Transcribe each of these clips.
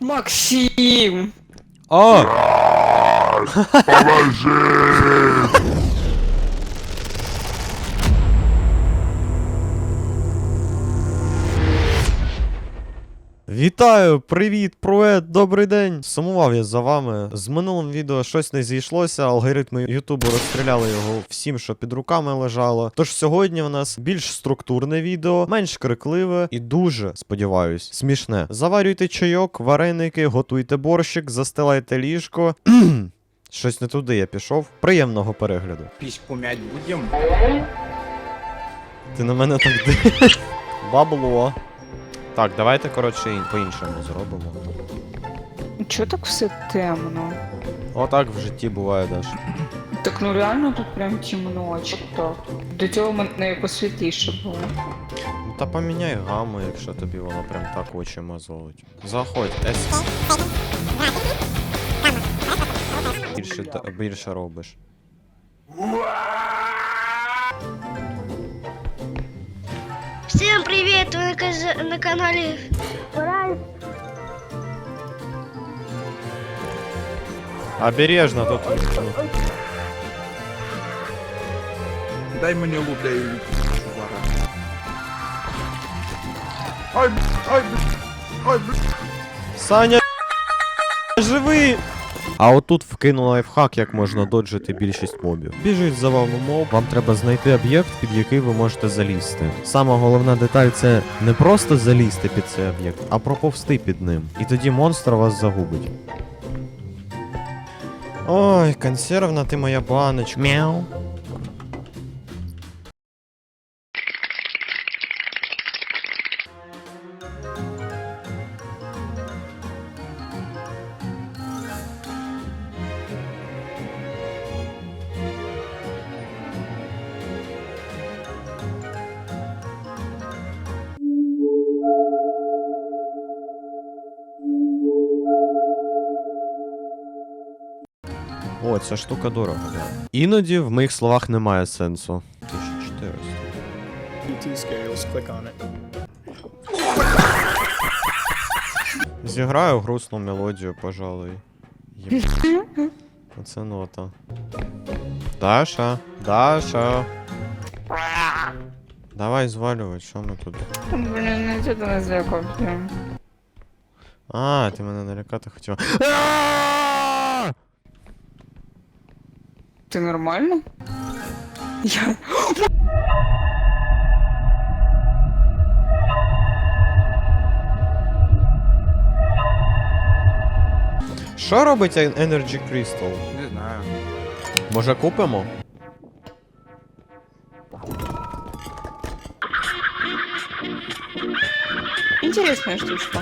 Максим! О! Вітаю, привіт, привет, добрий день. Сумував я за вами. З минулим відео щось не зійшлося, алгоритми Ютубу розстріляли його всім, що під руками лежало. Тож сьогодні в нас більш структурне відео, менш крикливе і дуже, сподіваюсь, смішне. Заварюйте чайок, вареники, готуйте борщик, застилайте ліжко. Щось не туди я пішов. Приємного перегляду. Письку мять будем? Ти на мене так дивишся. Бабло. Так, давайте, коротше, по-іншому зробимо. Чого так все темно? Отак в житті буває Даш. Так ну реально тут прям темно, чи так? До цього мене якось світліше було. Ну та поміняй гаму, якщо тобі воно прям так очі мозолить. Заходь, ес. Більше, та- більше робиш. Всем привет! Вы на, каз- на канале Рай. Обережно тут. Дай мені лут, я її зараз. Ай, б- ай, б- ай, б- Саня! Живий! А отут вкину лайфхак, як можна доджити більшість мобів. Біжить за вами моб, вам треба знайти об'єкт, під який ви можете залізти. Сама головна деталь це не просто залізти під цей об'єкт, а проповсти під ним. І тоді монстр вас загубить. Ой, консервна ти моя баночка. Мяу. О, ця штука дорога, да. Іноді в моїх словах немає сенсу. 1400. PT scales, click on it. Зіграю грустну мелодію, пожалуй. Оце нота. Даша, Даша. Давай звалювати, що ми тут? Блін, ну це ти не злякався. А, ти мене налякати хотіла. А! Ти нормально? Я... Що робить Energy Crystal? Не знаю. Може купимо? Інтересна штучка.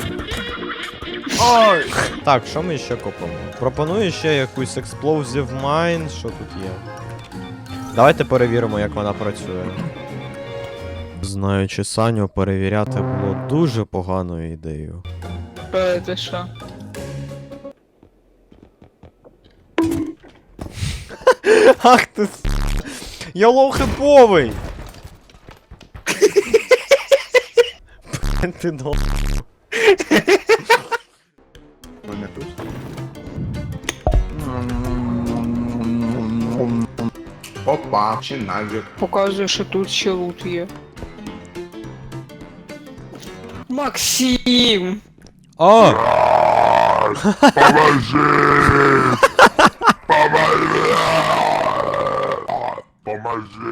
Ой! Так, що ми ще купимо? Пропоную ще якусь Explosive Mine, що тут є. Давайте перевіримо, як вона працює. Знаючи Саню, перевіряти було дуже поганою ідеєю. Е, Це що? Ах ти с... Я лоу-хиповий! Ти дол... Вони тут. Опа, чи навік. Показує, що тут ще лут є. Максим! О! Поможи!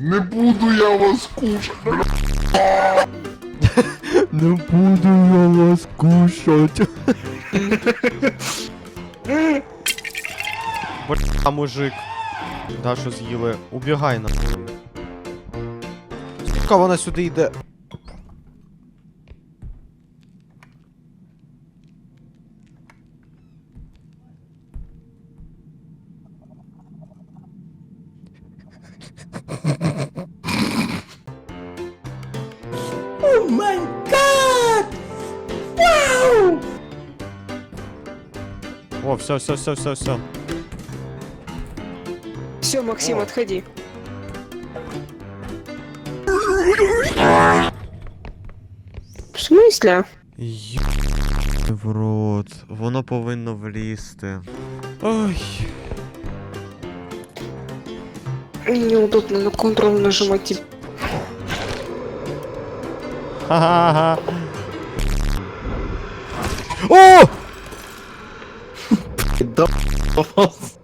Не буду я вас кушать! Не буду я вас кушать. Бля, мужик. Дашу з'їли. Убігай на. Сука, вона сюди йде. О, все, все, все, все, все. Все, Максим, отходи. В смысле? Ё... В рот, воно повинно влізти. Ой. Неудобно на контроль нажимать. Ха-ха-ха. О!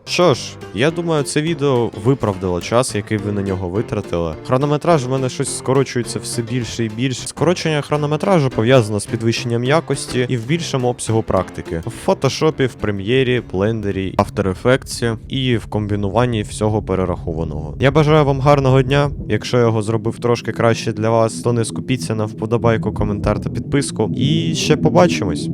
Що ж, я думаю, це відео виправдало час, який ви на нього витратили. Хронометраж в мене щось скорочується все більше і більше. Скорочення хронометражу пов'язано з підвищенням якості і в більшому обсягу практики. В фотошопі, в прем'єрі, блендері, After Effects і в комбінуванні всього перерахованого. Я бажаю вам гарного дня. Якщо я його зробив трошки краще для вас, то не скупіться на вподобайку, коментар та підписку. І ще побачимось.